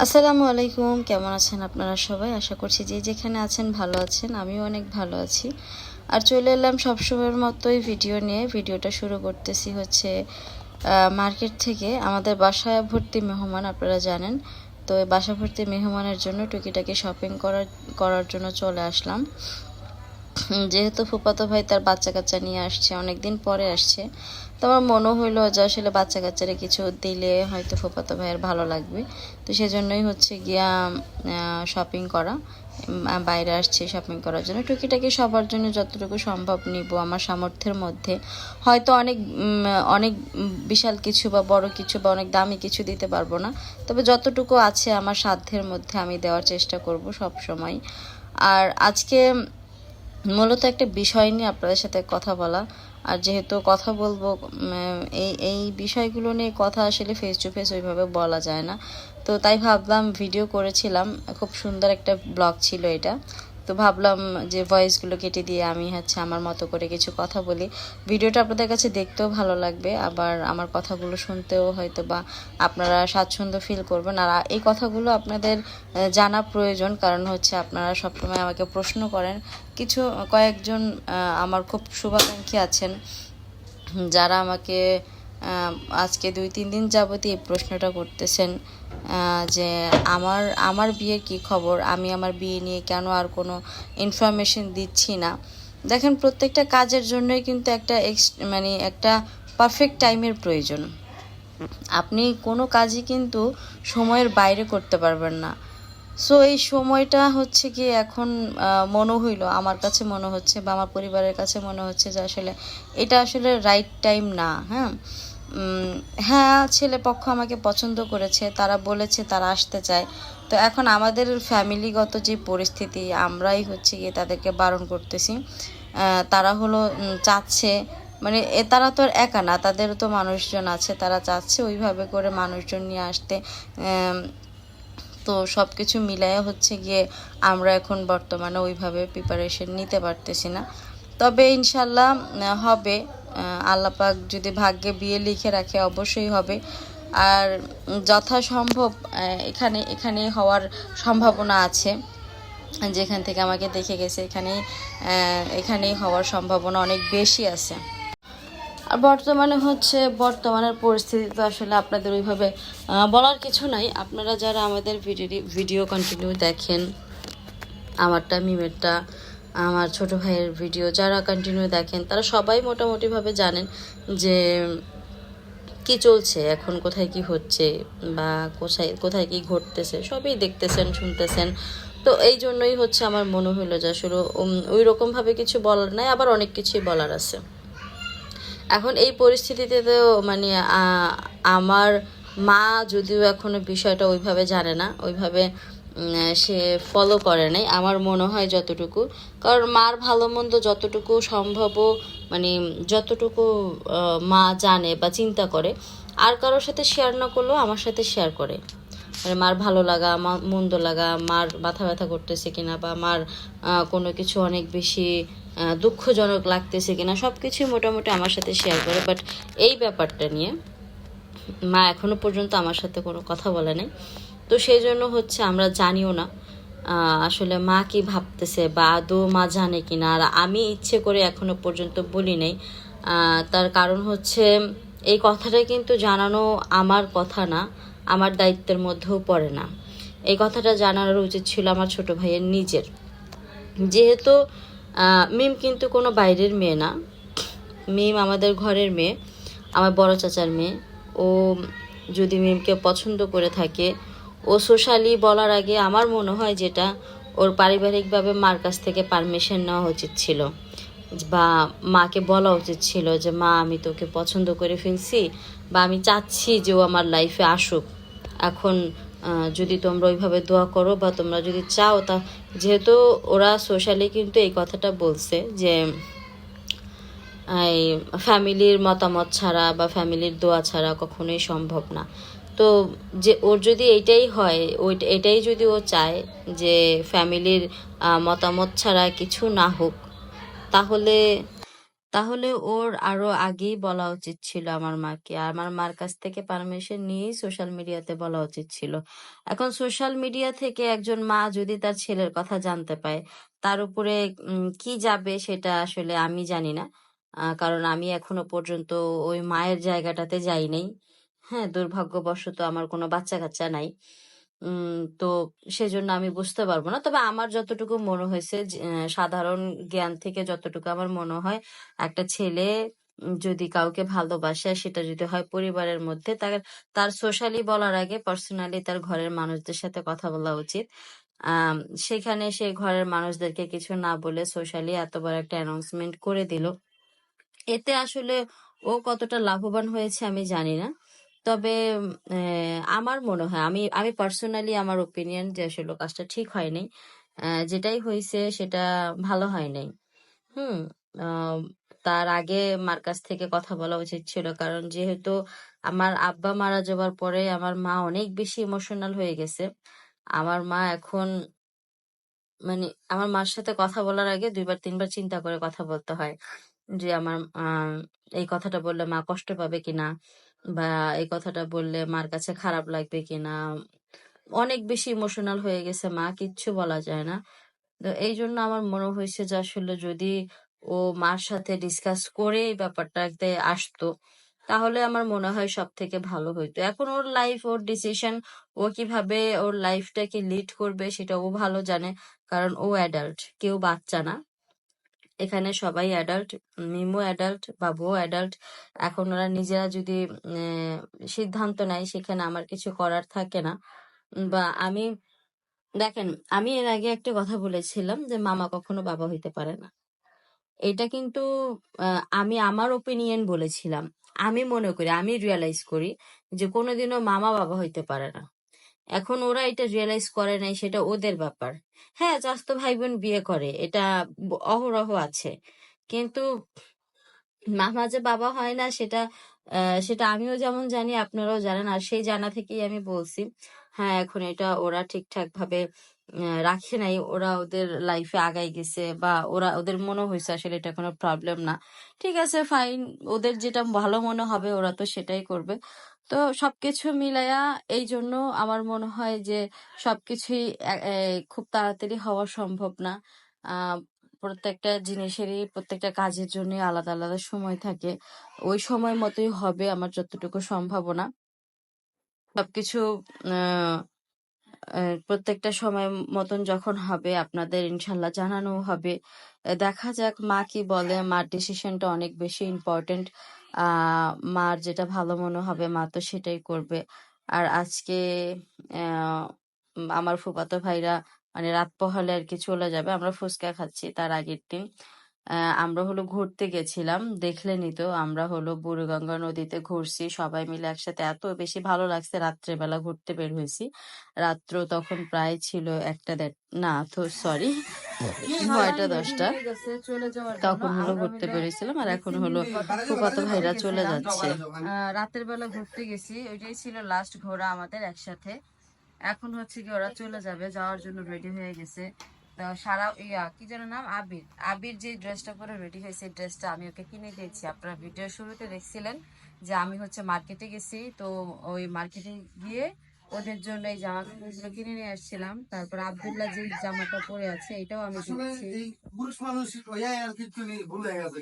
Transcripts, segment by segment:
আসসালামু আলাইকুম, কেমন আছেন আপনারা সবাই? আশা করছি যে যেখানে আছেন ভালো আছেন, আমিও অনেক ভালো আছি। আর চলে এলাম সবসময়ের মতোই ভিডিও নিয়ে। ভিডিওটা শুরু করতেছি হচ্ছে মার্কেট থেকে। আমাদের বাসায় ভর্তি মেহমান আপনারা জানেন। তো বাসা ভর্তি মেহমানের জন্য টুকিটাকি শপিং করার করার জন্য চলে আসলাম। যেহেতু ফুপাতো ভাই তার বাচ্চা কাচ্চা নিয়ে আসছে অনেক দিন পরে আসছে, তো আমার মনে হইল যে আসলে বাচ্চা কাচ্চারা কিছু দিলে হয়তো ফুপাতো ভাইয়ের ভালো লাগবে। তো সেজন্যই হচ্ছে গিয়া শপিং করা বাইরে আসছে শপিং করার জন্য। টুকিটাকি সবার জন্য যতটুকু সম্ভব নিব আমার সামর্থ্যের মধ্যে। হয়তো অনেক অনেক বিশাল কিছু বা বড় কিছু বা অনেক দামি কিছু দিতে পারব না, তবে যতটুকু আছে আমার সাধ্যের মধ্যে আমি দেওয়ার চেষ্টা করব সব সময় আর আজকে মূলত একটা বিষয় নিয়ে আপনাদের সাথে কথা বলা। আর যেহেতু কথা বলব এই এই বিষয়গুলো নিয়ে কথা আসলে ফেস টু ফেস ওইভাবে বলা যায় না। তো তাই ভাবলাম ভিডিও করেছিলাম। খুব সুন্দর একটা ব্লগ ছিল এটা। তো ভাবলাম যে ভয়েসগুলো কেটে দিয়ে আমি হচ্ছে আমার মতো করে কিছু কথা বলি। ভিডিওটা আপনাদের কাছে দেখতেও ভালো লাগবে, আবার আমার কথাগুলো শুনতেও হয়তো বা আপনারা স্বাচ্ছন্দ্য ফিল করবেন। আর এই কথাগুলো আপনাদের জানা প্রয়োজন, কারণ হচ্ছে আপনারা সবসময় আমাকে প্রশ্ন করেন। কিছু, কয়েকজন আমার খুব শুভাকাঙ্ক্ষী আছেন, যারা আমাকে আজকে দুই, তিন দিন যাবতই এই প্রশ্নটা করতেছেন যে আমার আমার বিয়ের কি খবর? আমি আমার বিয়ে নিয়ে কেন আর কোনো ইনফরমেশন দিচ্ছি না? দেখেন, প্রত্যেকটা কাজের জন্যই কিন্তু একটা এক্স মানে একটা পারফেক্ট টাইমের প্রয়োজন। আপনি কোনো কাজই কিন্তু সময়ের বাইরে করতে পারবেন না। সো এই সময়টা হচ্ছে কি এখন মনে হইল, আমার কাছে মনে হচ্ছে বা আমার পরিবারের কাছে মনে হচ্ছে যে আসলে এটা আসলে রাইট টাইম না হ্যাঁ? হ্যাঁ ছেলে পক্ষ আমাকে পছন্দ করেছে, তারা বলেছে তারা আসতে চায়। তো এখন আমাদের ফ্যামিলিগত যে পরিস্থিতি, আমরাই হচ্ছে গিয়ে তাদেরকে বারণ করতেছি। তারা হলো চাচ্ছে মানে এ, তারা তো একা না তাদেরও তো মানুষজন আছে, তারা চাচ্ছে ওইভাবে করে মানুষজন নিয়ে আসতে। তো সব কিছু মিলায়া হচ্ছে গিয়ে আমরা এখন বর্তমানে ওইভাবে প্রিপারেশন নিতে পারতেছি না। তবে ইনশাল্লাহ হবে। আহ, আল্লাহ পাক যদি ভাগ্যে বিয়ে লিখে রাখে অবশ্যই হবে। আর যথাসম্ভব এখানে এখানে হওয়ার সম্ভাবনা আছে। যেখান থেকে আমাকে দেখে গেছে এখানে এখানেই হওয়ার সম্ভাবনা অনেক বেশি আছে। আর বর্তমানে হচ্ছে বর্তমানের পরিস্থিতি তো আসলে আপনাদের ওইভাবে বলার কিছু নাই। আপনারা যারা আমাদের ভিডিও ভিডিও কন্টিনিউ দেখেন আমারটা মিমেরটা আমার ছোট ভাইয়ের ভিডিও যারা কন্টিনিউ দেখেন, তারা সবাই মোটামুটিভাবে জানেন যে কি চলছে, এখন কোথায় কি হচ্ছে, বা কোথায় কোথায় কি ঘটতেছে, সবই দেখতেছেন, শুনতেছেন। তো এই জন্যই হচ্ছে আমার মনে হলো যে আসলে ওই রকমভাবে কিছু বলার নাই, আবার অনেক কিছুই বলার আছে। এখন এই পরিস্থিতিতে তো মানে আমার মা যদিও এখনও বিষয়টা ওইভাবে জানে না, ওইভাবে সে ফলো করে নাই, আমার মনে হয় যতটুকু। কারণ মার ভালো মন্দ যতটুকু সম্ভব মানে যতটুকু মা জানে বা চিন্তা করে, আর কারোর সাথে শেয়ার না করলেও আমার সাথে শেয়ার করে। মানে মার ভালো লাগা, মা, মন্দ লাগা, মার মাথা ব্যথা করতেছে কিনা বা মার কোনো কিছু অনেক বেশি দুঃখজনক লাগতেছে কিনা সব কিছুই মোটামুটি আমার সাথে শেয়ার করে। বাট এই ব্যাপারটা নিয়ে মা এখনও পর্যন্ত আমার সাথে কোনো কথা বলে নাই। তো সেই জন্য হচ্ছে আমরা জানিও না আসলে মা কি ভাবতেছে বা আদৌ মা জানে কি না আর আমি ইচ্ছে করে এখনও পর্যন্ত বলি নাই তার কারণ হচ্ছে এই কথাটা কিন্তু জানানো আমার কথা না, আমার দায়িত্বের মধ্যেও পড়ে না। এই কথাটা জানানোর উচিত ছিল আমার ছোট ভাইয়ের নিজের। যেহেতু মিম কিন্তু কোনো বাইরের মেয়ে না, মিম আমাদের ঘরের মেয়ে, আমার বড় চাচার মেয়ে। ও যদি মিমকে পছন্দ করে থাকে ও সোশ্যালি বলার আগে আমার মনে হয় যেটা ওর পারিবারিকভাবে মার কাছ থেকে পারমিশন নেওয়া উচিত ছিল। বা মাকে বলা উচিত ছিল যে, মা, আমি তোকে পছন্দ করে ফেলছি বা আমি চাচ্ছি যে ও আমার লাইফে আসুক। এখন যদি তোমরা ওইভাবে দোয়া করো বা তোমরা যদি চাও তা যেহেতু ওরা সোশ্যালি কিন্তু এই কথাটা বলছে যে ফ্যামিলির মতামত ছাড়া বা ফ্যামিলির দোয়া ছাড়া কখনোই সম্ভব না। তো যে ওর যদি এইটাই হয় ওই এটাই যদি ও চায় যে ফ্যামিলির মতামত ছাড়া কিছু না হোক, তাহলে তাহলে ওর আরও আগেই বলা উচিত ছিল আমার মাকে। আমার মার কাছ থেকে পারমিশন নিয়েই সোশ্যাল মিডিয়াতে বলা উচিত ছিল। এখন সোশ্যাল মিডিয়া থেকে একজন মা যদি তার ছেলের কথা জানতে পায়, তার উপরে কি যাবে সেটা আসলে আমি জানি না। কারণ আমি এখনও পর্যন্ত ওই মায়ের জায়গাটাতে যাই নাই হ্যাঁ দুর্ভাগ্যবশত আমার কোনো বাচ্চা কাচ্চা নাই তো সেজন্য আমি বুঝতে পারব না। তবে আমার যতটুকু মনে হয়েছে সাধারণ জ্ঞান থেকে যতটুকু আমার মনে হয়, একটা ছেলে যদি কাউকে ভালোবাসে, সেটা যদি হয় পরিবারের মধ্যে, তার তার সোশ্যালি বলার আগে পার্সোনালি তার ঘরের মানুষদের সাথে কথা বলা উচিত। সেখানে সে ঘরের মানুষদেরকে কিছু না বলে সোশ্যালি এত বড় একটা অ্যানাউন্সমেন্ট করে দিল। এতে আসলে ও কতটা লাভবান হয়েছে আমি জানি না। তবে আমার মনে হয়, আমি আমি পার্সোনালি আমার ওপিনিয়ন যে আসলে কাজটা ঠিক হয়নি যেটাই হয়েছে সেটা ভালো হয় নাই হুম তার আগে মার কাছ থেকে কথা বলা উচিত ছিল, কারণ যেহেতু আমার আব্বা মারা যাওয়ার পরে আমার মা অনেক বেশি ইমোশনাল হয়ে গেছে। আমার মা এখন মানে আমার মার সাথে কথা বলার আগে দুইবার, তিনবার চিন্তা করে কথা বলতে হয় যে আমার এই কথাটা বললে মা কষ্ট পাবে কিনা। বা এই কথাটা বললে মার কাছে খারাপ লাগবে কিনা? অনেক বেশি ইমোশনাল হয়ে গেছে মা, কিচ্ছু বলা যায় না। তো এই জন্য আমার মনে হয়েছে যে আসলে যদি ও মার সাথে ডিসকাস করে এই ব্যাপারটাতে আসতো, তাহলে আমার মনে হয় সব থেকে ভালো হইতো। এখন ওর লাইফ ওর ডিসিশন ও কীভাবে ওর লাইফটাকে লিড করবে সেটা ও ভালো জানে, কারণ ও অ্যাডাল্ট কেউ বাচ্চা না। এখানে সবাই অ্যাডাল্ট মিমো অ্যাডাল্ট বাবুও অ্যাডাল্ট এখন ওরা নিজেরা যদি সিদ্ধান্ত নেয় সেখানে আমার কিছু করার থাকে না। বা আমি, দেখেন, আমি এর আগে একটা কথা বলেছিলাম যে মামা কখনো বাবা হইতে পারে না। এটা কিন্তু আমি আমার ওপিনিয়ন বলেছিলাম। আমি মনে করি, আমি রিয়েলাইজ করি যে কোনোদিনও মামা বাবা হইতে পারে না। এখন ওরা এটা রিয়েলাইজ করে নাই, সেটা ওদের ব্যাপার। হ্যাঁ চাস্তো ভাই বোন বিয়ে করে, এটা অহরহ আছে। কিন্তু মামা যে বাবা হয় না, সেটা সেটা আমিও যেমন জানি, আপনারাও জানেন, আর সেই জানা থেকেই আমি বলছি হ্যাঁ এখন এটা ওরা ঠিকঠাক ভাবে রাখে নাই, ওরা ওদের লাইফে আগাই গেছে, বা ওরা, ওদের মনে হয়েছে আসলে এটা কোনো প্রবলেম না। ঠিক আছে ফাইন ওদের যেটা ভালো মনে হবে, ওরা তো সেটাই করবে। তো সবকিছু মিলায়া এই জন্য আমার মনে হয় যে সবকিছুই খুব তাড়াতাড়ি হওয়া সম্ভব না। প্রত্যেকটা জিনিসেরই, প্রত্যেকটা কাজের জন্য আলাদা আলাদা সময় থাকে। ওই সময় মতোই হবে আমার যতটুকু সম্ভাবনা। সবকিছু প্রত্যেকটা সময় মতন যখন হবে, আপনাদের ইনশাল্লাহ জানানো হবে। দেখা যাক মা কি বলে, মার ডিসিশনটা অনেক বেশি ইম্পর্টেন্ট মার যেটা ভালো মনে হবে, মা তো সেটাই করবে। আর আজকে আমার ফুপাতো ভাইরা মানে রাত পোহালে আর কি চলে যাবে। আমরা ফুচকা খাচ্ছি তার আগের দিন। আমরা হলো ঘুরতে গেছিলাম দেখলেনই তো আমরা হলো বুড়িগঙ্গা নদীতে ঘুরছি, সবাই মিলে একসাথে। এত বেশি ভালো লাগছে রাত্রেবেলা ঘুরতে বের হয়েছি। রাত্র তখন প্রায় ছিল একটা দেড়, না তো সরি নয়টা দশটা। তখন হলো ঘুরতে বেরিয়েছিলাম আর এখন হলো ভাইরা চলে যাচ্ছে। রাতের বেলা ঘুরতে গেছি ওইটাই ছিল লাস্ট ঘোরা আমাদের একসাথে। এখন হচ্ছে কি ওরা চলে যাবে যাওয়ার জন্য রেডি হয়ে গেছে। তো সারা ইয়া কি যেন নাম? আবির। আবির যে ড্রেসটা পরে রেডি হয়েছে ড্রেসটা আমি ওকে কিনে দিয়েছি। আপনারা ভিডিও শুরুতে দেখছিলেন যে আমি হচ্ছে মার্কেটে গেছি তো ওই মার্কেটে গিয়ে ওদের জন্য এই জামা কাপড়গুলো কিনে নিয়ে আসছিলাম। তারপর আব্দুল্লাহ যে জামাটা পরে আছে এটাও আমি পুরুষ মানুষ আর কিছু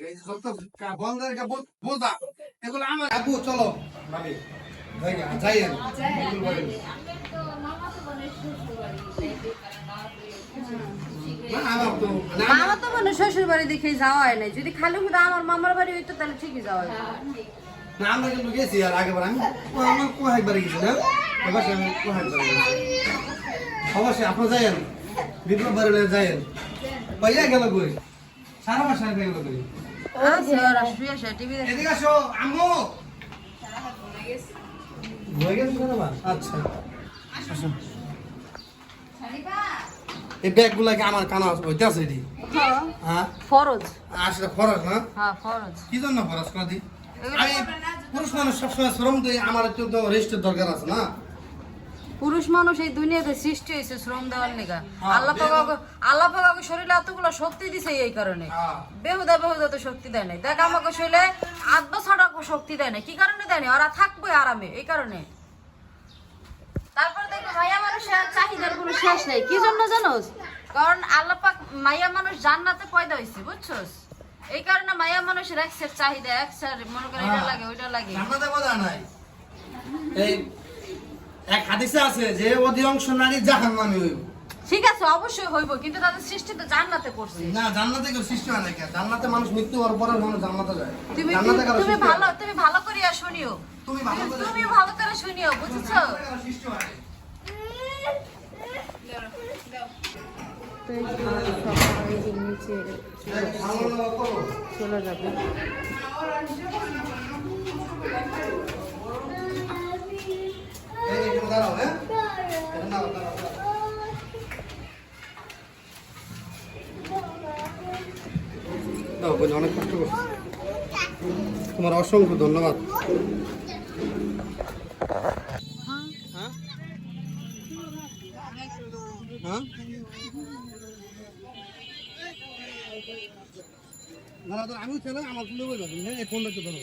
গেছে। বোঝা এগুলো আমার আবু চলো। যাই আমার তো মানে শ্বশুর বাড়ি দেখে যাওয়া হয় নাই। যদি খালি মুদা আমার মামার বাড়ি হইতো তাহলে ঠিকই যাওয়া হইতো। না, আমরা কিন্তু গেছি আর আগেবার আমি ও, আমার কোহাইবার গেছি না? এবার আমি কোহাইবার গেছি অবশ্যই আপনার যাইয়েন বিপ্লব বাড়ি যাইয়েন। পাইয়া গেল কই? সারা মাস আগে গেল কই? আছে ওরা শুয়ে শুয়ে টিভি দেখে। এদিকে আসো আম্মু! হয়ে গেছে সারা আচ্ছা। আসো। এই আমার কানা হইতে আছে এটি? হ্যাঁ। ফরজ। আসলে না? হ্যাঁ ফরজ। কি জন্য খরচ করে দি? আমি পুরুষ মানুষ সবসময় শ্রম দিই আমার একটু রেস্টের দরকার আছে না? পুরুষ মানুষ এই দুনিয়াতে সৃষ্টি হয়েছে শ্রম দেওয়ার লেগা। হ্যাঁ, আল্লাহ পাক আল্লাহ পাক শরীরে এতগুলো শক্তি দিছে এই কারণে। হ্যাঁ। বেহুদা বেহুদা তো শক্তি দেয় নাই। দেখ আমাকে শরীরে আধ ছাড়া শক্তি দেয় না কি কারণে দেয় না ওরা থাকবে আরামে এই কারণে। তারপর দেখো মাইয়া মানুষের চাহিদার কোনো শেষ নেই। কি জন্য জানোস? কারণ আল্লাহ পাক মাইয়া মানুষ জান্নাতে পয়দা হয়েছে বুঝছস? এই কারণে মাইয়া মানুষের এক সেট চাহিদা এক সেট মনে করে এটা লাগে ওইটা লাগে। জান্নাতে বোঝা নাই। এই এক হাদিসে আছে যে অধিকাংশ নারী জাহান্নামী হইব। ঠিক আছে অবশ্যই হইব কিন্তু তাদের সৃষ্টি তো জান্নাতে করছে। না জান্নাতে কেউ সৃষ্টি হয় না জান্নাতে মানুষ মৃত্যু হওয়ার পরে মানুষ জান্নাতে যায়। তুমি তুমি ভালো তুমি ভালো করিয়া শুনিও। তুমি ভালো করে তুমি ভালো করে শুনিও বুঝেছ? সৃষ্টি হয় না। এই, ভালো করো। চলে যাবে হ্যাঁ? অনেক কষ্ট করছ তোমার অসংখ্য ধন্যবাদ হ্যাঁ? আমিও ছেলে আমার কোনো হ্যাঁ এই ফোনটা তো ধরো।